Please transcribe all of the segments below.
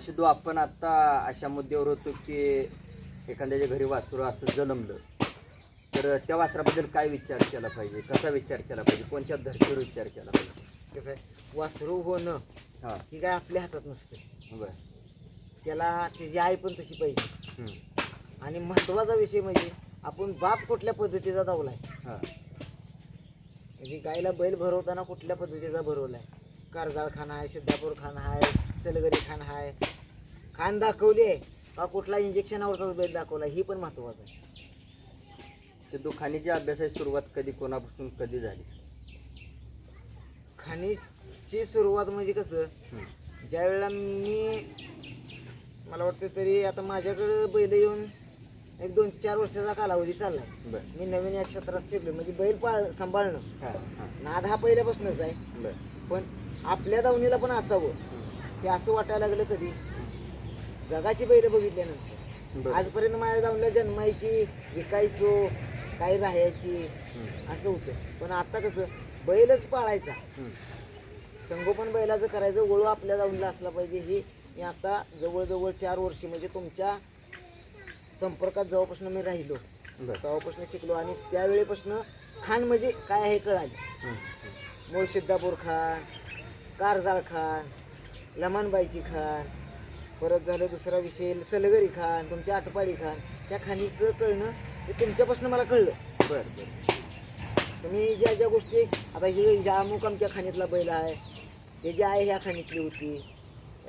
सिद्धू आपण आता अशा मुद्द्यावर होतो की एखाद्याच्या घरी वासरू असं जन्मलं तर त्या वासराबद्दल काय विचार केला पाहिजे? कसा विचार केला पाहिजे? कोणत्या धर्तीवर विचार केला पाहिजे? कसं आहे? वासरू होणं हां. ही काय आपल्या हातात नसते. बरं. त्याला त्याची आई पण तशी पाहिजे. हं. आणि महत्त्वाचा विषय म्हणजे आपण बाप कुठल्या पद्धतीचा दावलाय हां. म्हणजे गायला बैल भरवताना कुठल्या पद्धतीचा भरवलाय? कारजाळ खान आहे सिद्धापूर खान आहे सलगरी खान आहे खान दाखवली आहे का कुठला इंजेक्शनावरचाच बैल दाखवला ही पण महत्वाचं आहे. सिद्धू खाणीची अभ्यासाची सुरुवात कधी कोणापासून कधी झाली? खाणीची सुरुवात म्हणजे कसं. ज्या वेळेला मी मला वाटतं तरी आता माझ्याकडे बैल येऊन एक दोन चार वर्षाचा कालावधी चाललाय. बरं. मी नवीन या क्षेत्रात शिकलो म्हणजे बैल पाळ सांभाळणं. हां हां. नाद हा पहिल्यापासूनच आहे. बरं. पण आपल्या दावणीला पण असावं. ते असं वाटायला लागलं कधी जगाची बैल बघितल्यानंतर बरं आजपर्यंत माझ्या दावणीला जन्मायची विकायचो काही राहायची. असं होतं पण आता कसं बैलच पाळायचा. संगोपन बैलाचं करायचं वळू आपल्या दावणीला असला पाहिजे ही मी आता जवळजवळ चार वर्षे म्हणजे तुमच्या संपर्कात जेव्हापासून मी राहिलो बरं तेव्हापासून शिकलो आणि त्यावेळेपासून खान म्हणजे काय आहे कळाले. मूळ सिद्धापूर खान कारजाळ खान लमानबाईची खान परत झालं दुसरा विषय सलगरी खान तुमच्या आटपाडी खान त्या खाणीचं कळणं ते तुमच्यापासून मला कळलं. बरं बरं. तुम्ही ज्या ज्या गोष्टी आता हे ह्या अमुक आमच्या खाणीतला बैल आहे हे जे आहे ह्या खाणीतली होती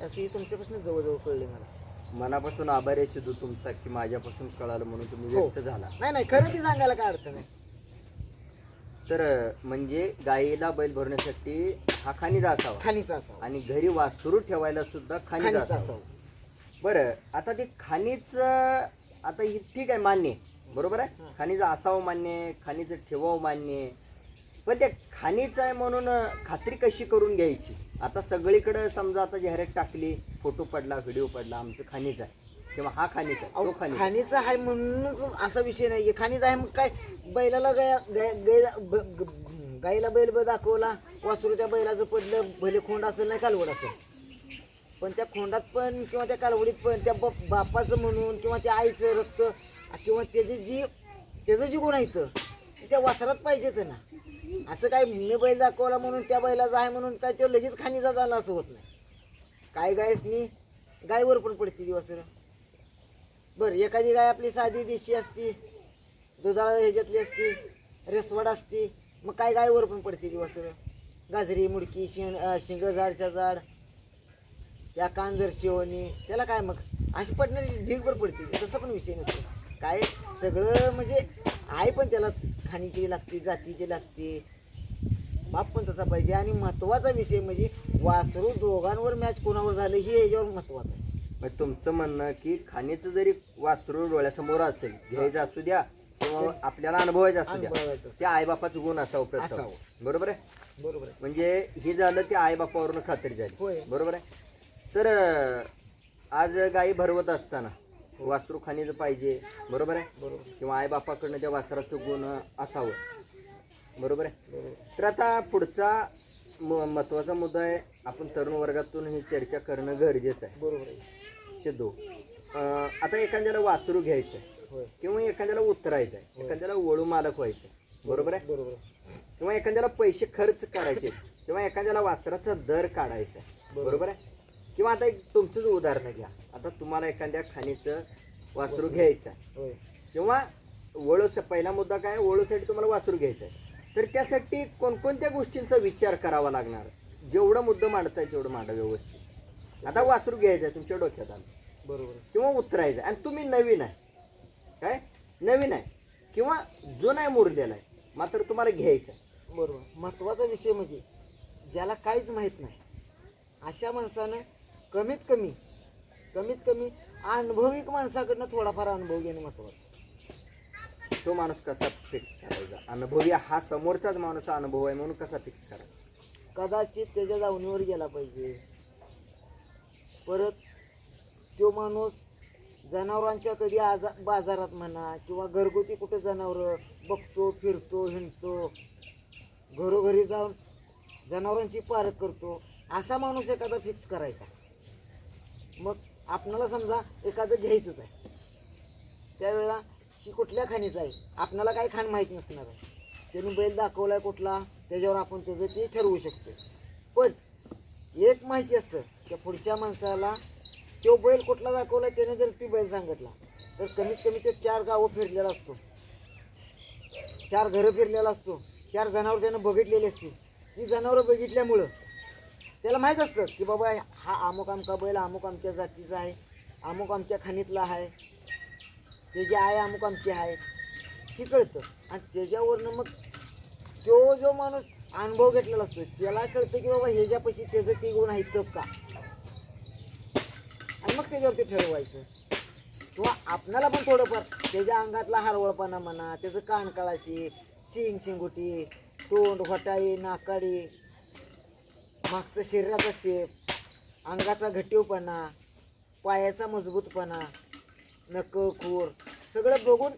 अशी तुमच्यापासून जवळजवळ कळली मला. मनापासून आभारी आहे सिद्धू तुमचा की माझ्यापासून कळालं म्हणून तुम्ही हो. व्यक्त झाला. नाही नाही खरं ती सांगायला काय अडचण आहे? तर म्हणजे गायीला बैल भरण्यासाठी हा खाणीचा असावा. खाणीचा असावा. आणि घरी वासरू ठेवायला सुद्धा खाणीचा असावा. बरं आता ते खाणीच आता ही ठीक आहे मान्य आहे. बरोबर आहे. खाणीचं असावं मान्य आहे, खाणीचं ठेवावं मान्य आहे. पण त्या खाणीचं आहे म्हणून खात्री कशी करून घ्यायची आता सगळीकडे समजा आता जाहिरात टाकली फोटो पडला व्हिडिओ पडला आमचं खाणीच आहे किंवा हा खाणीच आहे तो खाणीच आहे. खाणीचा आहे म्हणूनच असा विषय नाही खाणीचा आहे मग काय बैलाला गाय गाय- गाय- ब- ग- गाईला बैल ब दाखवला वासरू त्या बैलाचं पडलं भले खोंड असेल नाही कालवड असेल पण त्या खोंडात पण किंवा त्या कालवडीत पण त्या बाप- बापाचं म्हणून किंवा त्या आईचं रक्त किंवा त्याची जी त्याचं जी गुण आहे तर ते त्या वासरात पाहिजेत ना. असं काय मी बैल दाखवला म्हणून त्या बैलाचा आहे म्हणून काय तो लगेच खाणीचा झाला असं होत नाही. काय गायसनी? गायवर पण पडते ती बरं एखादी गाय आपली साधी देशी असती दुधाळ ह्याच्यातली असती रेसवड असती मग काय गायवर पण पडते दिवस गाजरी मुडकी शिंग अं, शिंग झाडच्या झाड या कांजर शिवणी त्याला काय मग? अशी पडणारी ढीगभर पडते. तसं पण विषय नसतो. काय? सगळं म्हणजे आहे पण त्याला खाणीची लागते जातीची लागते. बाप पण तसा पाहिजे. आणि महत्त्वाचा विषय म्हणजे वासरू दोघांवर मॅच कोणावर झालं हे याच्यावर महत्वाचं आहे. मग तुमचं म्हणणं की खाणीचं जरी वासरू डोळ्यासमोर असेल घ्यायचं असू द्या किंवा आपल्याला अनुभवायचं असू द्या अनुभवायचं त्या आईबापाचं गुण असावं प्रथम. असावं. बरोबर आहे? बरोबर आहे. म्हणजे हे झालं ते आईबापावरून खात्री झाली. होय. बरोबर आहे? तर आज गाई भरवत असताना वासरू खाणीचं पाहिजे बरोबर आहे? बरोबर. किंवा आईबापाकडनं त्या वासराचं गुण असावं. बरोबर आहे? तर आता पुढचा म- महत्त्वाचा मुद्दा आहे आपण तरुण वर्गातून ही चर्चा करणं गरजेचं आहे. बरोबर आहे. सिद्धू अं, आता एखाद्याला वासरू घ्यायचं आहे किंवा एखाद्याला उतरायचं आहे एखाद्याला वळू मालक व्हायचं आहे. बरोबर आहे. बरोबर. किंवा एखाद्याला पैसे खर्च करायचे किंवा एखाद्याला वासराचा दर काढायचा आहे. बरोबर आहे? किंवा आता एक तुमचंच उदाहरण घ्या. आता तुम्हाला एखाद्या खाणीचं वासरू घ्यायचं आहे. होय. किंवा वळूचा पहिला मुद्दा काय? वळूसाठी तुम्हाला वासरू घ्यायचं आहे. तर त्यासाठी कोणकोणत्या गोष्टींचा विचार करावा लागणार? जेवढं मुद्दा मांडताय तेवढं मांडा व्यवस्थित. आता वासरू घ्यायचं आहे तुमच्या डोक्यात आलं. बरोबर. किंवा उतरायचं आहे. आणि तुम्ही नवीन आहे. काय? नवीन आहे. किंवा जुना आहे मुरलेला आहे. मात्र तुम्हाला घ्यायचं आहे. बरोबर. महत्त्वाचा विषय म्हणजे ज्याला काहीच माहीत नाही अशा माणसानं कमीत कमी कमीत कमी अनुभविक माणसाकडनं थोडाफार अनुभव घेणं महत्वाचं. तो माणूस कसा फिक्स करायचा? अनुभवी हा समोरचाच माणूस अनुभव आहे म्हणून कसा फिक्स करायचा? कदाचित त्याच्या जावणीवर गेला पाहिजे. परत तो माणूस जनावरांच्या कधी आजा बाजारात म्हणा किंवा घरगुती कुठं जनावरं बघतो फिरतो हिंडतो घरोघरी जाऊन जनावरांची पारख करतो असा माणूस एखादा फिक्स करायचा. मग आपणाला समजा एखादं घ्यायचंच आहे. त्यावेळेला ही कुठल्या खाणीचं आहे? आपणाला काही खाण माहीत नसणार आहे. त्यांनी बैल दाखवलाय कुठला त्याच्यावर आपण त्याचं ते ठरवू शकतो पण एक माहिती असतं त्या पुढच्या माणसाला तो बैल कुठला दाखवला त्याने जर ती बैल सांगितला तर कमीत कमी ते चार गावं फिरलेला असतो. चार घरं फिरलेला असतो. चार जनावर त्यानं बघितलेली असतील. ती जनावरं बघितल्यामुळं त्याला माहीत असतं की बाबा हा अमुक आमका बैल अमुक आमच्या जातीचा आहे अमुक आमच्या खाणीतला आहे. त्याची आहे अमुक आमची आहे. हे कळतं. आणि त्याच्यावरनं मग तो जो माणूस अनुभव घेतलेला असतो त्याला कळतं की बाबा ह्याच्यापाशी त्याचं ते गुण आहेत का? आणि मग त्याच्यावरती ठरवायचं. किंवा आपणाला पण थोडंफार त्याच्या अंगातला हरवळपणा म्हणा त्याचं कानकाळाशी शिंग शिंगुटी तोंड होटाळी नाकाडी मागचं शरीराचा शेप अंगाचा घटीवपणा पायाचा मजबूतपणा नक खूर सगळं बघून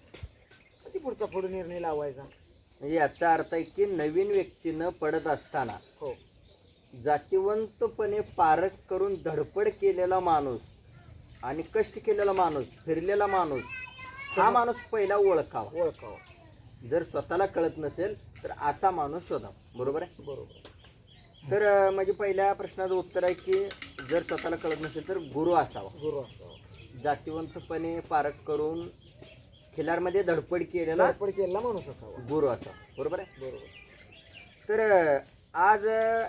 ती पुढचा पुढे निर्णय लावायचा? म्हणजे याचा अर्थ आहे की नवीन व्यक्तीनं पडत असताना हो. जातीवंतपणे पारख करून धडपड केलेला माणूस आणि कष्ट केलेला माणूस फिरलेला माणूस हा माणूस पहिला ओळखावा. ओळखावं. जर स्वतःला कळत नसेल तर असा माणूस शोधावा बरोबर आहे? बरोबर. तर अं, म्हणजे पहिल्या प्रश्नाचं उत्तर आहे की जर स्वतःला कळत नसेल तर गुरु असावा. गुरु असावा. जातीवंतपणे पारख करून खिलारमध्ये धडपड केलेला धडपड केलेला माणूस असावा. गुरु असावा. बरोबर आहे? बरोबर. तर अं, आज अं,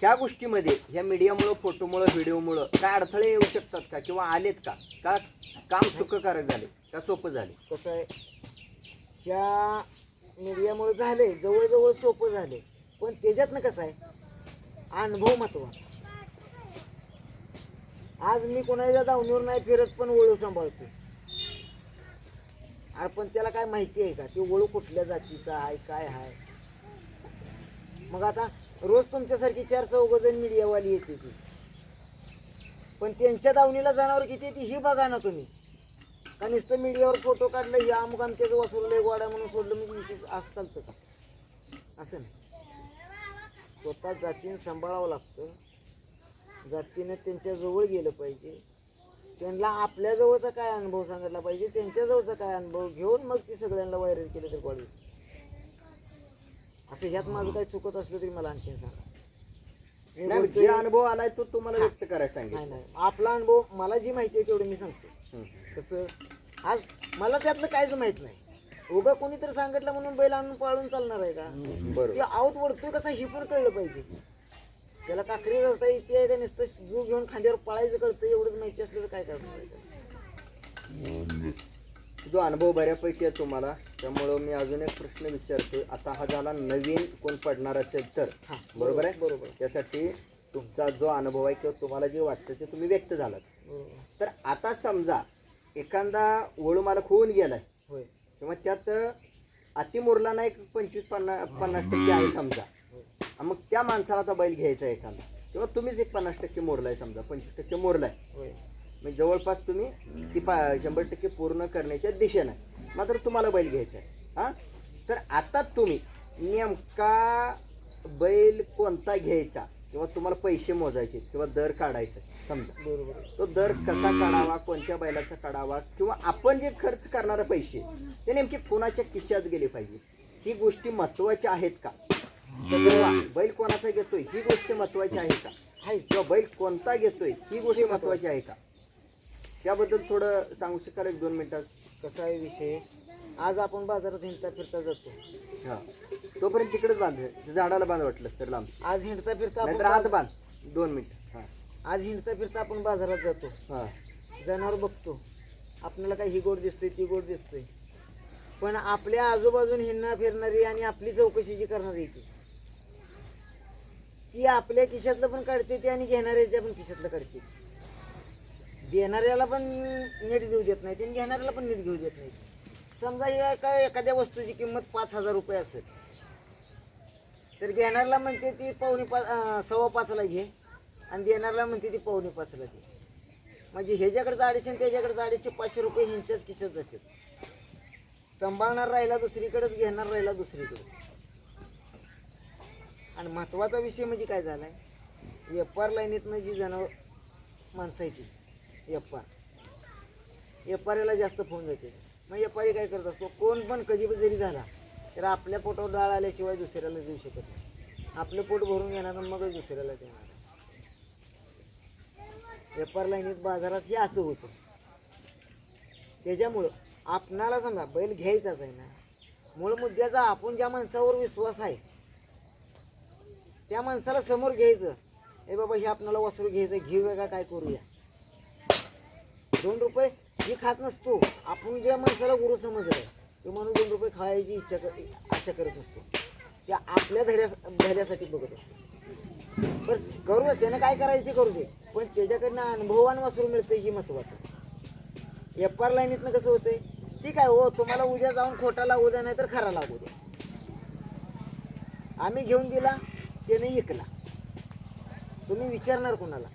ह्या गोष्टीमध्ये ह्या मीडियामुळं फोटोमुळं व्हिडिओमुळं काय अडथळे येऊ शकतात का? किंवा आलेत का? का काम सुखकारक झाले? का सोपं झाले? कसं आहे? ह्या मीडियामुळे झाले जवळजवळ सोपं झाले. पण त्याच्यातनं कसं आहे? अनुभव महत्त्वाचा. आज मी कोणाच्या दावणीवर नाही फिरत पण ओळू सांभाळतो अरे पण त्याला काय माहिती आहे का? ते ओळू कुठल्या जातीचा आहे काय आहे? मग आता रोज तुमच्यासारखी चार चौघ जण मीडियावाली येते ती. पण त्यांच्या दावणीला जनावर किती येते ही बघा ना तुम्ही. का नुसतं मीडियावर फोटो काढलं हे अमुक आमच्याचं वासरलं गोडा म्हणून सोडलं म्हणजे विशेष असं चालतं का? असं नाही. स्वतः जातीनं सांभाळावं लागतं. जातीनं त्यांच्या जवळ गेलं पाहिजे. त्यांना आपल्या जवळचा काय अनुभव सांगितला पाहिजे? त्यांच्या जवळचा काय अनुभव? घेऊन मग ती सगळ्यांना व्हायरल केलं तर कॉलेज असं ह्यात माझं काही चुकत असलं तरी मला आणखीन सांगा. नाही, जे अनुभव आलाय तो तुम्हाला. व्यक्त करायला नाही सांगितलं. नाही आपला अनुभव मला जी माहिती आहे तेवढं मी सांगतो. कसं आज मला त्यातलं काहीच माहीत नाही. उगा कोणीतरी सांगितलं म्हणून बैल आणून पाळून चालणार आहे का? बरोबर. ते आऊत वडतोय कसा ही पण कळलं पाहिजे. त्याला काकरी धरता येते आहे का नुसतं जीव घेऊन खांद्यावर पळायचं कळतं एवढंच माहिती असलं तर काय करणार आहे? तो अनुभव बऱ्यापैकी आहे तुम्हाला त्यामुळं मी अजून एक प्रश्न विचारतो आता हा झाला नवीन कोण पडणार असेल तर. हा, बरोबर आहे? बरोबर. त्यासाठी तुमचा जो अनुभव आहे किंवा तुम्हाला जे वाटतं ते तुम्ही व्यक्त झालात. बरोबर. तर आता समजा एखादा वळू मला होऊन गेलाय. होय. किंवा त्यात अतिमुरला एक पंचवीस पन्नास पन्नास टक्के आहे समजा. मग त्या माणसाला आता बैल घ्यायचा आहे एखादा. किंवा तुम्हीच एक पन्नास टक्के मोरलाय समजा पंचवीस टक्के मोरलाय म्हणजे जवळपास तुम्ही ती पा शंभर टक्के पूर्ण करण्याच्या दिशेनं. मात्र तुम्हाला बैल घ्यायचा आहे. हां? तर आता तुम्ही नेमका बैल कोणता घ्यायचा? किंवा तुम्हाला पैसे मोजायचे किंवा दर काढायचा समजा. बरोबर. तो दर कसा काढावा कोणत्या बैलाचा काढावा किंवा आपण जे खर्च करणारे पैसे ते नेमके कोणाच्या खिशात गेले पाहिजे? ही गोष्टी महत्त्वाच्या आहेत का? बैल कोणाचा घेतोय ही गोष्ट महत्वाची आहे का? आहे किंवा बैल कोणता घेतोय ही गोष्ट महत्वाची आहे का? त्याबद्दल थोडं सांगू शकाल एक दोन मिनिटात? कसा आहे विषय? आज आपण बाजारात हिंडता फिरता जातो. हा. तोपर्यंत तिकडेच बांध झाडाला बांध वाटलंस तर लांब. आज हिंडता फिरता नाहीतर बाज- बांध दोन मिनिट. आज हिंडता फिरता आपण बाजारात जातो. हा. जनावर बघतो. आपल्याला काही ही गोड दिसते ती गोड दिसते पण आपल्या आजूबाजून हिंडणार फिरणारी आणि आपली चौकशी जी करणारी ती. ती आपल्या खिशातलं पण काढते ती आणि घेणाऱ्याच्या पण खिशातलं काढते. देणाऱ्याला पण नीट देऊ देत नाही आणि घेणाऱ्याला पण नीट घेऊ देत नाही. समजा हे काय एखाद्या वस्तूची किंमत पाच हजार रुपये असेल. तर घेणाऱ्याला म्हणते ती पावणे पाच सव्वा पाचला घे. आणि देणारला म्हणते ती पाहुणे पाचला ती म्हणजे ह्याच्याकडे अडीचशे आणि त्याच्याकडे अडीचशे पाचशे रुपये ह्यांच्याच किशात जाते सांभाळणार राहिला दुसरीकडेच घेणार राहिला दुसरीकडे. आणि महत्त्वाचा विषय म्हणजे काय झालाय? एपार लाईनीतनं जी जनावर माणसं आहे ती एप्पार. एप्पाऱ्याला जास्त फोन जाते. मग एप्पारी काय करत असतो कोण पण कधी पण जरी झाला तर आपल्या पोटावर डाळ आल्याशिवाय दुसऱ्याला देऊ शकत नाही. आपलं पोट भरून घेणार आणि मगच दुसऱ्याला देणार. पेपर लाईनीत बाजारात हे असं होतं. त्याच्यामुळं आपणाला समजा बैल घ्यायचाच आहे ना. मूळ मुद्द्याचा आपण ज्या माणसावर विश्वास आहे त्या माणसाला समोर घ्यायचं. ए बाबा हे आपणाला वासरू घ्यायचं घेऊया का काय करूया? दोन रुपये ही खात नसतो. आपण ज्या माणसाला गुरु समजलं तो माणूस दोन रुपये खायची इच्छा कर आशा करत नसतो. त्या आपल्या धैर्या धैर्यासाठी बघत असतो. बरं करू त्यानं काय करायचं ते करू दे पण त्याच्याकडनं अनुभवान वासरू मिळते ही महत्वाचं. एफ आर लाईनीतनं कसं होतंय? ठीक आहे हो तुम्हाला उद्या जाऊन खोटा लागू द्या नाही तर खरा लागू द्या. आम्ही घेऊन दिला त्याने ऐकला तुम्ही विचारणार कोणाला?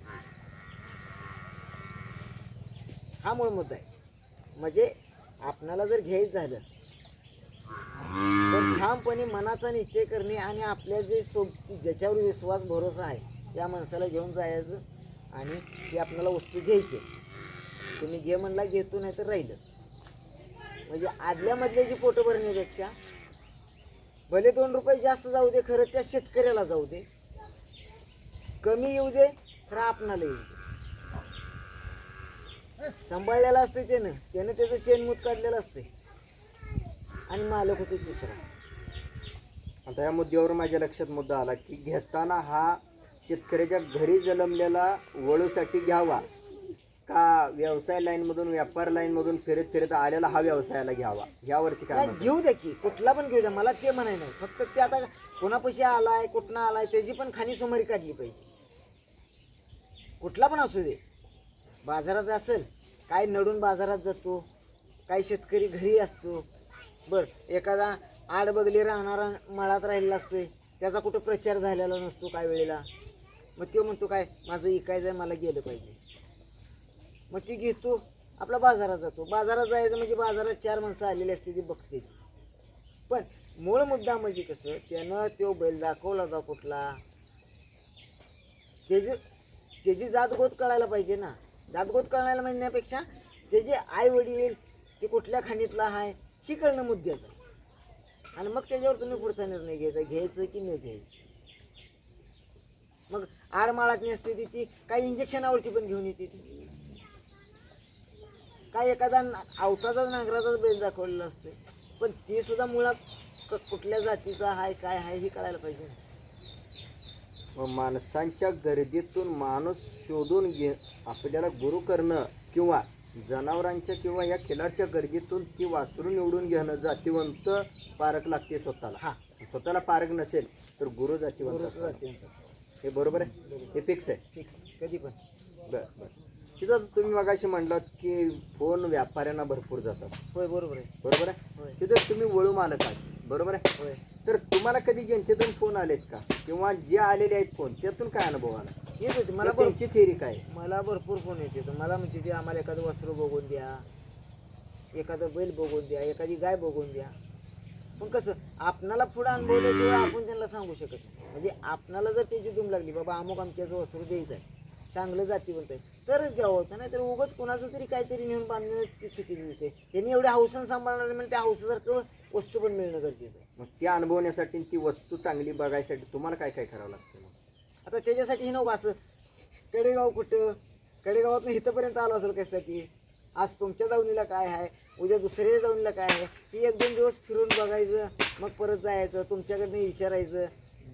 हा मूळ मुद्दा आहे. म्हणजे आपणाला जर घ्यायचं झालं तर ठामपणे मनाचा निश्चय करणे आणि आपल्या जे सोब ज्याच्यावर विश्वास भरोसा आहे त्या माणसाला घेऊन जायचं. आणि ती आपल्याला वस्तू घ्यायची. तुम्ही घे म्हणला घेतो नाही तर राहिलं. म्हणजे आदल्या मधल्याची पोटं भरण्यापेक्षा भले दोन रुपये जास्त जाऊ दे खरं त्या शेतकऱ्याला जाऊ दे. कमी येऊ दे खरं आपणाला येऊ दे. सांभाळलेलं असते त्यानं. त्यानं त्याचं शेणमूत काढलेलं असते आणि मालक होते दुसरा आता या मुद्द्यावर माझ्या लक्षात मुद्दा आला की घेताना हा शेतकऱ्याच्या घरी जन्मलेला वळूसाठी घ्यावा. का व्यवसाय लाईन मधून व्यापार लाईन मधून फिरत फिरत आलेला हा व्यवसायाला घ्यावा? यावरती काय? घेऊ द्या की. कुठला पण घेऊ द्या मला ते म्हणाय नाही. फक्त ते आता कोणापाशी आलाय कुठनं आलाय त्याची पण खाणी सुमारी काढली पाहिजे. कुठला पण असू दे. बाजारात असेल काय नडून बाजारात जातो काही शेतकरी घरी असतो. बर एखादा आड बगली राहणारा मळात राहिलेला असतोय त्याचा कुठं प्रचार झालेला नसतो काय वेळेला. मग तो म्हणतो काय माझं इकायचं आहे मला गेलं पाहिजे. मग ती घेतो आपला बाजारात जातो. बाजारात जायचं म्हणजे बाजारात चार माणसं आलेली असते ती बघते. पण मूळ मुद्दा म्हणजे कसं त्यानं तो बैल दाखवला जा कुठला. त्याची त्याची जातगोत कळायला पाहिजे ना. जातगोत कळायला म्हणण्यापेक्षा त्याचे आई वडील ते कुठल्या खाणीतला आहे ही कळणं मुद्द्याचं. आणि मग त्याच्यावर तुम्ही पुढचा निर्णय घ्यायचा घ्यायचं की नाही घ्यायचं. मग आडमाळातली असते ती ती काही इंजेक्शनावरची पण घेऊन येते ती काय एखादा आवताचाच नांगराचाच बैल दाखवलेला असते पण ते सुद्धा मुळात कुठल्या जातीचा आहे काय आहे हे कळायला पाहिजे. व माणसांच्या गर्दीतून माणूस शोधून घे आपल्याला गुरु करणं किंवा जनावरांच्या किंवा या खिलारच्या गर्दीतून ती वासरू निवडून घेणं जातीवंत पारक लागते स्वतःला हा स्वतःला पारक नसेल तर गुरु जातीवंत. जातीवंत. हे बरोबर आहे? हे फिक्स आहे. Fix. कधी पण. बर बर. शिदा तुम्ही मगाशी म्हणलात की फोन व्यापाऱ्यांना भरपूर जातात. होय बरोबर आहे. बरोबर आहे? तिथं तुम्ही वळू मालक आहात. बरोबर आहे? होय. तर तुम्हाला कधी जनतेतून फोन आलेत का? किंवा जे आलेले आहेत फोन त्यातून काय अनुभव आला? येत होते. मला मला भर- त्यांची थेरी काय आहे? मला भरपूर फोन येते तर मला म्हणते ते आम्हाला एखादं वस्त्र बघून द्या. एखादं बैल बघून द्या. एखादी गाय बघून द्या. पण कसं आपणाला पुढं अनुभवल्याशिवाय आपण त्यांना सांगू शकत नाही. म्हणजे आपणाला जर त्याची दुम लागली बाबा अमुक अमक्याचं वस्त्र द्यायचं आहे चांगलं जातीवंत आहे तरच द्यावं होतं. नाही तर उगाच कोणाचं तरी काहीतरी नेऊन बांधणं ती चुकीची दिसते. त्यांनी एवढ्या हौसन सांभाळणार म्हणजे त्या हौसासारखं वस्तू पण मिळणं गरजेचं आहे. मग त्या अनुभवण्यासाठी ती वस्तू चांगली बघायसाठी तुम्हाला काय काय करावं लागतं मग? आता त्याच्यासाठी हे नको असं. कडेगाव कुठं? कडेगावातनं इथंपर्यंत आलो असेल कशासाठी? आज तुमच्या दावणीला काय आहे? उद्या दुसऱ्या दावणीला काय आहे? ती एक दोन दिवस फिरून बघायचं मग परत जायचं तुमच्याकडनं विचारायचं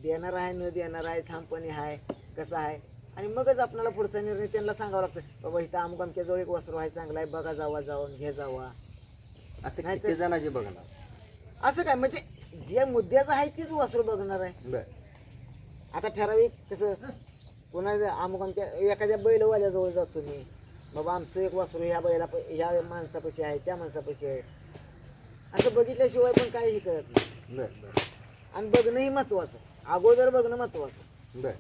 देणार आहे न देणार आहे थांबपणे आहे कसं आहे? आणि मगच आपल्याला पुढचा निर्णय त्यांना सांगावा लागतं. बाबा इथं अमुक आमच्या जवळ एक वस्त्र आहे चांगला आहे बघा जावा जाऊन घे जावा. असं नाही किती जणांचे बघणार? असं काय? म्हणजे जे मुद्द्याचं आहे तीच वस्त्र बघणार आहे. आता ठराविक कसं कोणाचं अमुक आमच्या एखाद्या बैलवाल्याजवळ जातो मी बाबा आमचं एक वासरू ह्या बैला ह्या माणसापाशी आहे त्या माणसापाशी आहे. असं बघितल्याशिवाय पण काही कळत नाही. बर बर. आणि बघणंही महत्वाचं अगोदर बघणं महत्वाचं बर.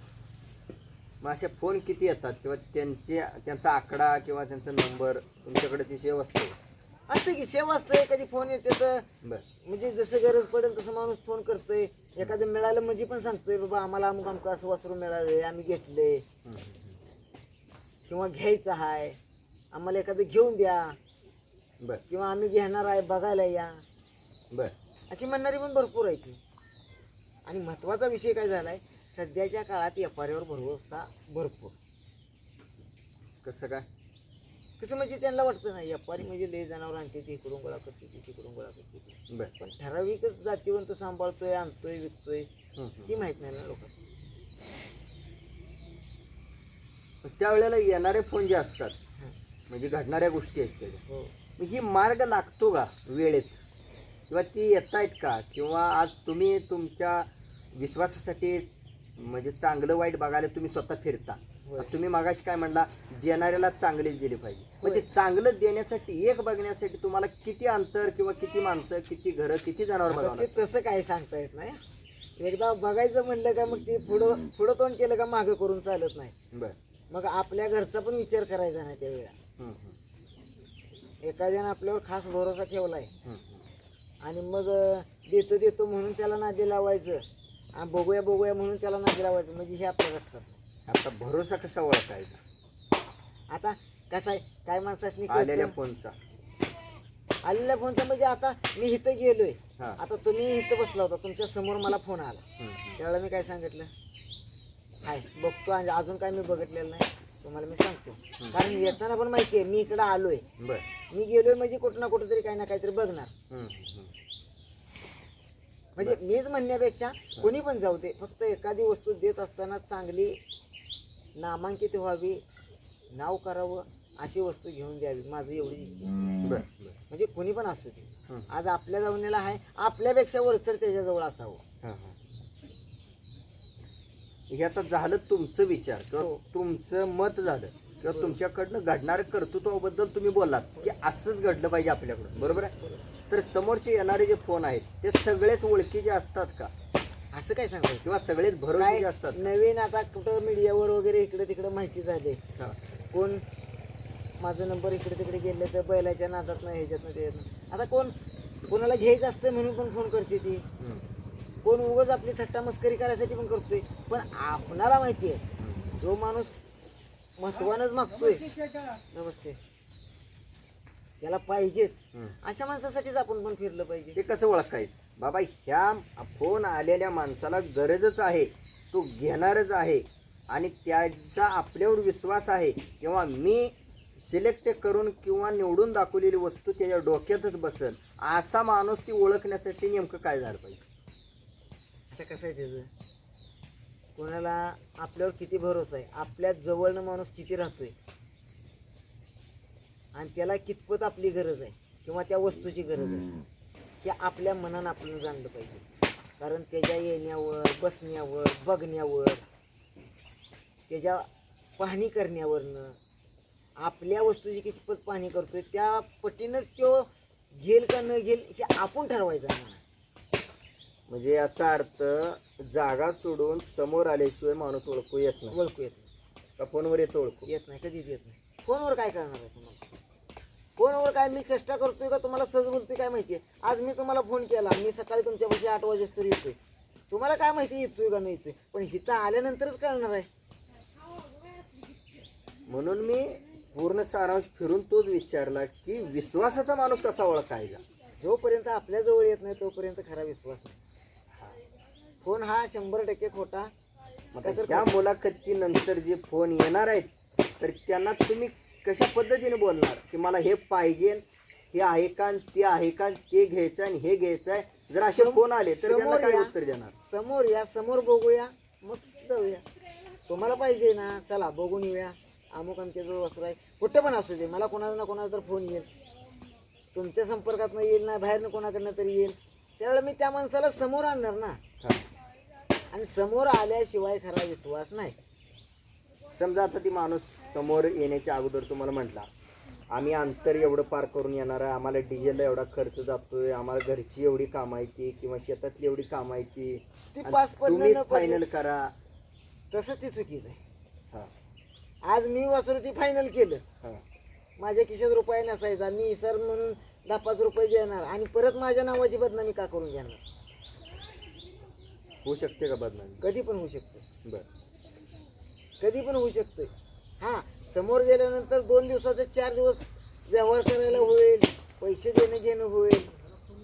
मग असे फोन किती येतात? किंवा त्यांचे त्यांचा आकडा किंवा त्यांचा नंबर तुमच्याकडे ती सेव असतो? असतं की सेवा असतंय कधी फोन येते तर बर. म्हणजे जसं गरज पडेल तसं माणूस फोन करतोय. एखादं मिळालं म्हणजे पण सांगतोय बाबा आम्हाला अमुक अमुक असं वासरू मिळाले आम्ही घेतले किंवा घ्यायचं आहे आम्हाला एखादं घेऊन द्या. बर. किंवा आम्ही घेणार आहे बघायला या. बर. अशी म्हणणारी पण भरपूर आहेत आणि महत्त्वाचा विषय काय झाला आहे सध्याच्या काळात व्यापाऱ्यावर भरवसा भरपूर. कसं काय? कसं म्हणजे त्यांना वाटतं ना व्यापारी म्हणजे लय जनावर आणते ते इकडून गोळा करते ते तिकडून गोळा करते. ते. बर. पण ठराविकच जातीवंत सांभाळतोय आणतोय विकतोय. ही माहीत नाही ना लोकांना. त्यावेळेला येणारे फोन जे असतात. म्हणजे घडणाऱ्या गोष्टी असतात हो. ही मार्ग लागतो का वेळेत? किंवा ती येत आहेत का? किंवा आज तुम्ही तुमच्या विश्वासासाठी म्हणजे चांगलं वाईट बघायला तुम्ही स्वतः फिरता. तुम्ही मागाशी काय म्हणला? देणाऱ्याला चांगलेच दिले पाहिजे. मग ते. चांगलं देण्यासाठी एक बघण्यासाठी तुम्हाला किती अंतर किंवा किती माणसं किती घरं किती जनावर बघावं ते तसं काही सांगता येत नाही. एकदा बघायचं म्हणलं का मग ते पुढं पुढं तोंड केलं का मागं करून चालत नाही? बरं. मग आपल्या घरचा पण विचार करायचा नाही त्यावेळेला. एखाद्यानं आपल्यावर खास भरोसा ठेवलाय. आणि मग देतो देतो म्हणून त्याला नादी लावायचं. आणि बघूया बघूया म्हणून त्याला नादी लावायचं. म्हणजे हे आपल्या रक्तात आता भरोसा कसा ओळखायचा? आता कसं आहे? काय माणसाने आलेल्या फोनचा. आलेल्या फोनचा म्हणजे आता मी इथं गेलोय. आता तुम्ही इथं बसला होता. तुमच्यासमोर मला फोन आला. त्यावेळेला मी काय सांगितलं? हाय बघतो. आणि अजून काय मी बघितलेलं नाही. तुम्हाला मी सांगतो. कारण येताना पण माहिती आहे मी इकडं आलोय. बरं. मी गेलोय म्हणजे कुठं ना कुठं तरी काही ना काहीतरी बघणार. म्हणजे मीच म्हणण्यापेक्षा कोणी पण जाऊ दे फक्त एखादी वस्तू देत असताना चांगली नामांकित व्हावी नाव करावं अशी वस्तू घेऊन द्यावी माझं एवढी इच्छा. म्हणजे कोणी पण असू दे. आज आपल्या जाऊनेला आहे आपल्यापेक्षा वरचर त्याच्याजवळ असावं. हा, हा. हे आता झालं तुमचं विचार किंवा हो. तुमचं मत झालं किंवा तुमच्याकडनं घडणाऱ्या कर्तृत्वाबद्दल तुम्ही बोललात की असंच घडलं पाहिजे आपल्याकडून बरोबर आहे तर समोरचे येणारे जे फोन आहेत ते सगळेच ओळखीचे असतात का असं काय सांगायचं किंवा सगळेच काय भरोसेचे असतात नवीन आता कुठं मीडियावर वगैरे इकडे तिकडे माहिती झाली हा. कोण माझा नंबर इकडे तिकडे गेले तर बैलाच्या नादात नाही ह्याच्यातनं त्याच्यातनं आता कोण कोणाला घ्यायचं असतं म्हणून पण फोन करते ती. कोण उगाच आपली थट्टा मस्करी करायसाठी पण करतोय. पण आपणाला माहिती आहे. जो माणूस महत्वानच मागतोय. नमस्ते. त्याला पाहिजेच. अशा माणसासाठीच आपण पण फिरलं पाहिजे. ते कसं ओळखायचं? बाबा ह्या फोन आलेल्या माणसाला गरजच आहे. तो घेणारच आहे. आणि त्याचा आपल्यावर विश्वास आहे. किंवा मी सिलेक्ट करून किंवा निवडून दाखवलेली वस्तू त्याच्या डोक्यातच बसल. असा माणूस ती ओळखण्यासाठी नेमकं काय झालं पाहिजे? आता कसं आहे त्याचं? कोणाला आपल्यावर किती भरोसा आहे? आपल्या जवळनं माणूस किती राहतोय? आणि त्याला कितपत आपली गरज आहे? किंवा त्या वस्तूची गरज आहे? हे आपल्या मनानं आपण जाणलं पाहिजे. कारण त्याच्या येण्यावर बसण्यावर बघण्यावर त्याच्या पाहणी करण्यावरनं आपल्या वस्तूची कितपत पाहणी करतोय त्या पटीनं तो घेल का न घेल हे आपण ठरवायचं म्हणजे याचा अर्थ जागा सोडून समोर आल्याशिवाय माणूस ओळखू येत नाही. ओळखू येत नाही. का फोनवर येतो ओळखू? येत नाही कधीच येत नाही. फोनवर काय करणार आहे तुम्हाला? फोनवर काय मी चेष्टा करतोय का तुम्हाला सहज बोलतोय काय माहितीये आज मी तुम्हाला फोन केला मी सकाळी तुमच्यापाशी आठ वाजेस तरी येतोय. तुम्हाला काय माहिती येतोय का नाही येतोय? पण इथं आल्यानंतरच कळणार आहे. म्हणून मी पूर्ण सारांश फिरून तोच विचारला की विश्वासाचा माणूस कसा ओळखायचा? जोपर्यंत आपल्या जवळ येत नाही तोपर्यंत खरा विश्वास नाही. फोन हा शंभर टक्के खोटा. मग आता ह्या मुलाखतीनंतर जे फोन येणार आहेत तर त्यांना तुम्ही कशा पद्धतीने बोलणार? की मला हे पाहिजे हे आहे का ते आहे का ते घ्यायचं आणि हे घ्यायचं आहे? जर असे फोन आले तर त्यांना समोर काय या. उत्तर देणार? समोर या समोर बघूया. मग जाऊया तुम्हाला पाहिजे ना? चला बघून येऊया. अमुक आमच्याजवळ वस्त्र आहे. कुठं पण असू दे मला कोणाचा ना कोणाचा तर फोन येईल. तुमच्या संपर्कात येईल ना बाहेरनं कोणाकडनं तरी येईल. त्यावेळेला मी त्या माणसाला समोर आणणार ना? हा. आणि समोर आल्याशिवाय खरा विश्वास नाही. समजा आता ती माणूस समोर येण्याच्या अगोदर तुम्हाला म्हटला आम्ही अंतर एवढं पार करून येणार आहे आम्हाला डिझेलला एवढा खर्च जातोय आम्हाला घरची एवढी कामं आहे ती किंवा शेतातली एवढी कामं आहे ती ती आणि पास पडलं तुम्हीच न पडलं. फायनल करा. तसं ती चुकीचं आहे. हा. आज मी वासरू ती फायनल केलं. हा. माझ्या खिशात रुपये नसायचा मी सर म्हणून दहा पाच रुपये देणार आणि परत माझ्या नावाची बदनामी का करून घेणार? होऊ शकते का बदनामी? कधी पण होऊ शकते. बर. कधी पण होऊ शकते. हा समोर गेल्यानंतर दोन दिवसाचे चार दिवस व्यवहार करायला होईल पैसे देणं घेणं होईल.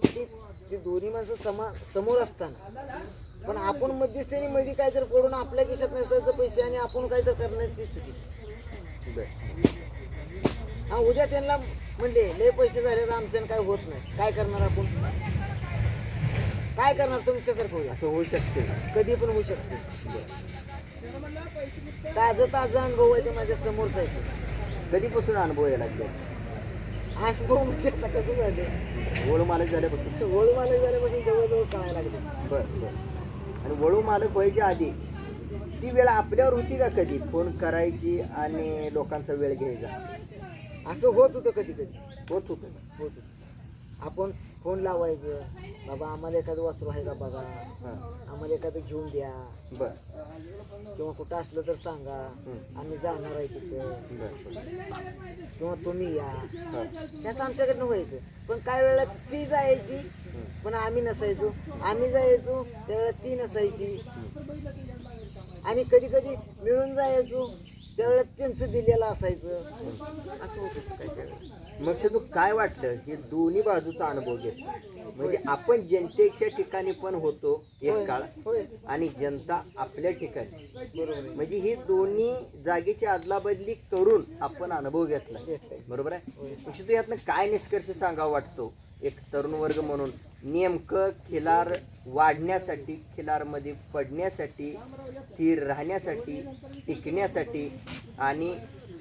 ती ती दोन्ही माणसं समा समोर असताना. पण आपण मध्यस्थानी मध्ये काहीतरी करून आपल्या खिशात नसायचं पैसे आणि आपण काहीतरी करण्याची चुकी. बर. हा उद्या त्यांना म्हणले लय पैसे झाले तर आमच्यानं काय होत नाही. काय करणार आपण? काय करणार तुमच्यासारखं होईल? असं होऊ शकते. कधी पण होऊ शकते. ताजं ताजं अनुभव आहे ते माझ्या समोरचा आहे. कधीपासून अनुभव यायला लागले? अनुभव म्हणजे आता कसं झाले? वळू मालक झाल्यापासून. वळू मला झाल्यापासून जवळजवळ कळायला लागले? बर बर. आणि वळू मालक व्हायच्या आधी ती वेळ आपल्यावर होती का कधी? फोन करायची आणि लोकांचा वेळ घ्यायचा? असं होत होतं कधी कधी होत होतं. होत होतं. आपण फोन लावायचं? बाबा आम्हाला एखादं वासरू आहे का बघा? आम्हाला एखादं घेऊन द्या. बर. किंवा कुठं असलं तर सांगा. आम्ही जाणार आहे तिथं. किंवा तुम्ही या. हां. त्याचं आमच्याकडनं व्हायचं. पण काय वेळेला ती जायची पण आम्ही नसायचो. आम्ही जायचो त्यावेळेला ती नसायची. आणि कधी कधी मिळून जायचो त्यावेळेला त्यांचं दिलेलं असायचं. असं होत काय काय वेळेला. मग तू काय वाटलं? हे दोन्ही बाजूचा अनुभव घेतला म्हणजे आपण जनतेच्या ठिकाणी पण होतो एक काळ आणि जनता आपल्या ठिकाणी. म्हणजे ही दोन्ही जागेची अदलाबदली करून आपण अनुभव घेतला. बरोबर आहे? तू यातनं काय निष्कर्ष सांगावा वाटतो? एक तरुण वर्ग म्हणून. नेमकं खिलार वाढण्यासाठी खिलारमध्ये पडण्यासाठी स्थिर राहण्यासाठी टिकण्यासाठी आणि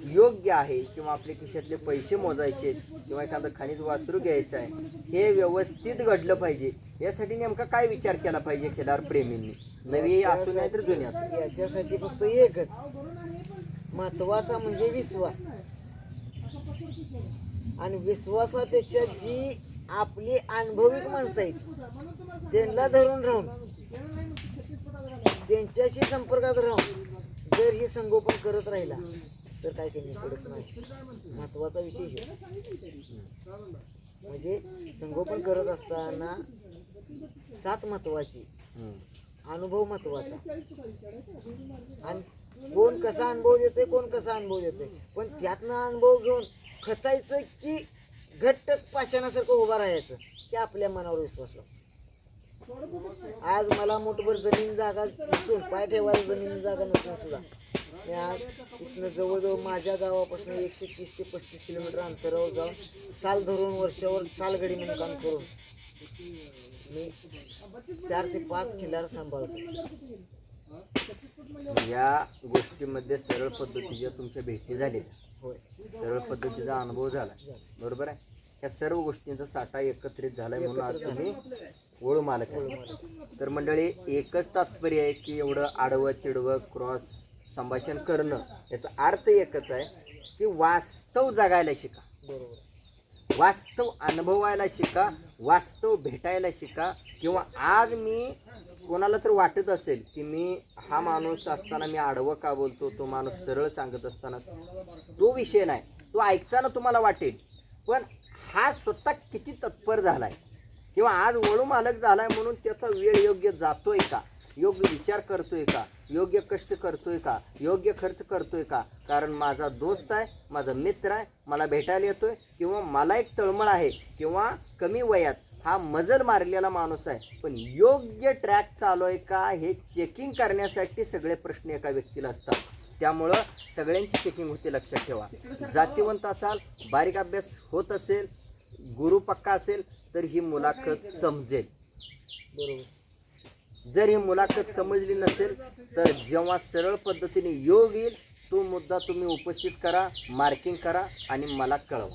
योग्य आहे किंवा आपल्या खिशातले पैसे मोजायचे किंवा एखादं खनिज वासरू घ्यायचं आहे हे व्यवस्थित घडलं पाहिजे. यासाठी नेमका काय विचार केला पाहिजे खिलार प्रेमींनी? नवी असू नाही तर जुनी असू याच्यासाठी फक्त एकच. महत्त्वाचा म्हणजे विश्वास. आणि विश्वासापेक्षा जी आपली अनुभविक माणसं आहेत त्यांना धरून राहून त्यांच्याशी संपर्कात राहून जर ही संगोपन करत राहिला तर काय कमी पडत नाही महत्त्वाचा विषय. म्हणजे संगोपन करत असताना सात महत्वाची. अनुभव महत्त्वाचा आणि कोण कसा अनुभव देतोय कोण कसा अनुभव देतोय पण त्यातनं अनुभव घेऊन खचायचं की घट्ट पाषाणासारखं उभा राहायचं की आपल्या मनावर विश्वास. आज मला मोठभर जमीन जागा नसून पाय ठेवायला जमीन जागा नसून सुद्धा मी आज इथनं जवळजवळ माझ्या गावापासून एकशे तीस ते पस्तीस किलोमीटर अंतरावर जाऊन साल धरून वर्षावर सालगडी म्हणून काम करून मी चार ते पाच खिलार सांभाळतो. या गोष्टीमध्ये सरळ पद्धतीच्या तुमच्या भेटी झालेल्या. होय. सरळ पद्धतीचा अनुभव झाला. बरोबर आहे? या सर्व गोष्टींचा साठा एकत्रित झालाय म्हणून आज तुम्ही ओळू मालक आहे. तर मंडळी एकच तात्पर्य आहे की एवढं आडवं तिडवं क्रॉस संभाषण करणं याचा अर्थ एकच आहे की वास्तव जगायला शिका. बरोबर. वास्तव अनुभवायला शिका वास्तव भेटायला शिका. किंवा आज मी कोणाला तर वाटत असेल की मी हा माणूस असताना मी आडवं का बोलतो तो माणूस सरळ सांगत असताना तो विषय नाही तो ऐकताना तुम्हाला वाटेल. पण हा स्वतः किती तत्पर झालाय? किंवा आज वळू मालक झालाय म्हणून त्याचा वेळ योग्य जातोय का? योग्य विचार करतोय का? योग्य कष्ट करतोय का? योग्य खर्च करतोय का? कारण माझा दोस्त आहे माझा मित्र आहे मला भेटायला येतोय किंवा मला एक तळमळ आहे किंवा कमी वयात हा मजल मारलेला माणूस आहे. पण योग्य ट्रॅक चालू आहे का? हे चेकिंग करण्यासाठी सगळे प्रश्न एका व्यक्तीला असतात. त्यामुळं सगळ्यांची चेकिंग होते लक्षात ठेवा. जातीवंत असाल बारीक अभ्यास होत असेल गुरु पक्का असेल तर ही मुलाखत समजेल. बरोबर. जर ही मुलाखत समजली नसेल तर जेव्हा सरळ पद्धतीने योग येईल तो मुद्दा तुम्ही उपस्थित करा मार्किंग करा आणि मला कळवा.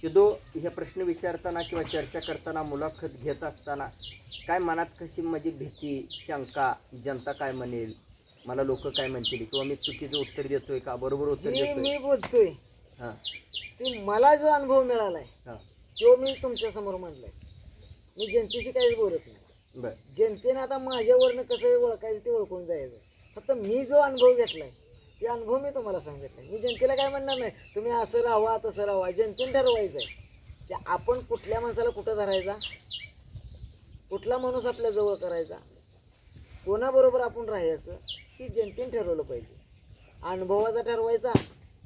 शिदो हे प्रश्न विचारताना किंवा चर्चा करताना मुलाखत घेत असताना काय मनात कशी म्हणजे भीती शंका जनता काय म्हणेल मला लोक काय म्हणतील किंवा मी चुकीचं उत्तर देतोय का बरोबर उत्तर जे देतोय? मी बोलतोय हां. ते मला जो अनुभव मिळालाय हां. तो मी तुमच्यासमोर मांडलाय. मी जनतेशी काहीच बोलत नाही. बर. जनतेनं आता माझ्यावरनं कसं ओळखायचं ते ओळखून जायचं. फक्त मी जो अनुभव घेतलाय ते अनुभव मी तुम्हाला सांगितलाय. मी जनतेला काय म्हणणार नाही? तुम्ही असं राहा तसं राहा. जनतेने ठरवायचं आहे की आपण कुठल्या माणसाला कुठं धरायचा? कुठला माणूस आपल्या जवळ करायचा? कोणाबरोबर आपण राहायचं? की जनतेने ठरवलं पाहिजे. अनुभवाचा ठरवायचा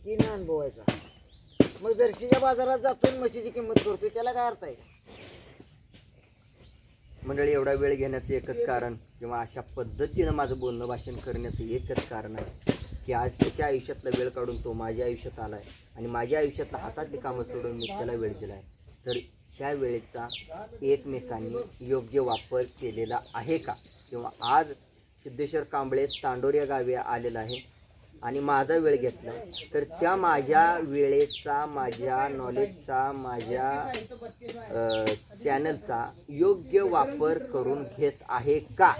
की न अनुभवायचा? मग जर्शीच्या बाजारात जातो म्हशीची किंमत करतोय त्याला काय अर्थ आहे? मंडळी एवढा वेळ घेण्याचं एकच कारण किंवा अशा पद्धतीनं माझं बोलणं भाषण करण्याचं एकच कारण आहे की आज त्याच्या आयुष्यातला वेळ काढून तो माझ्या आयुष्यात आला आहे आणि माझ्या आयुष्यातला हातातली कामं सोडून मी त्याला वेळ दिला आहे तर ह्या वेळेचा एकमेकांनी योग्य वापर केलेला आहे का? किंवा आज सिद्धेश्वर कांबळे तांडोर या गावी आलेला आहे. आणि माझा वेळ घेतला. तर त्या माझ्या वेळेचा माझ्या नॉलेजचा माझ्या चॅनलचा योग्य वापर करून घेत आहे का?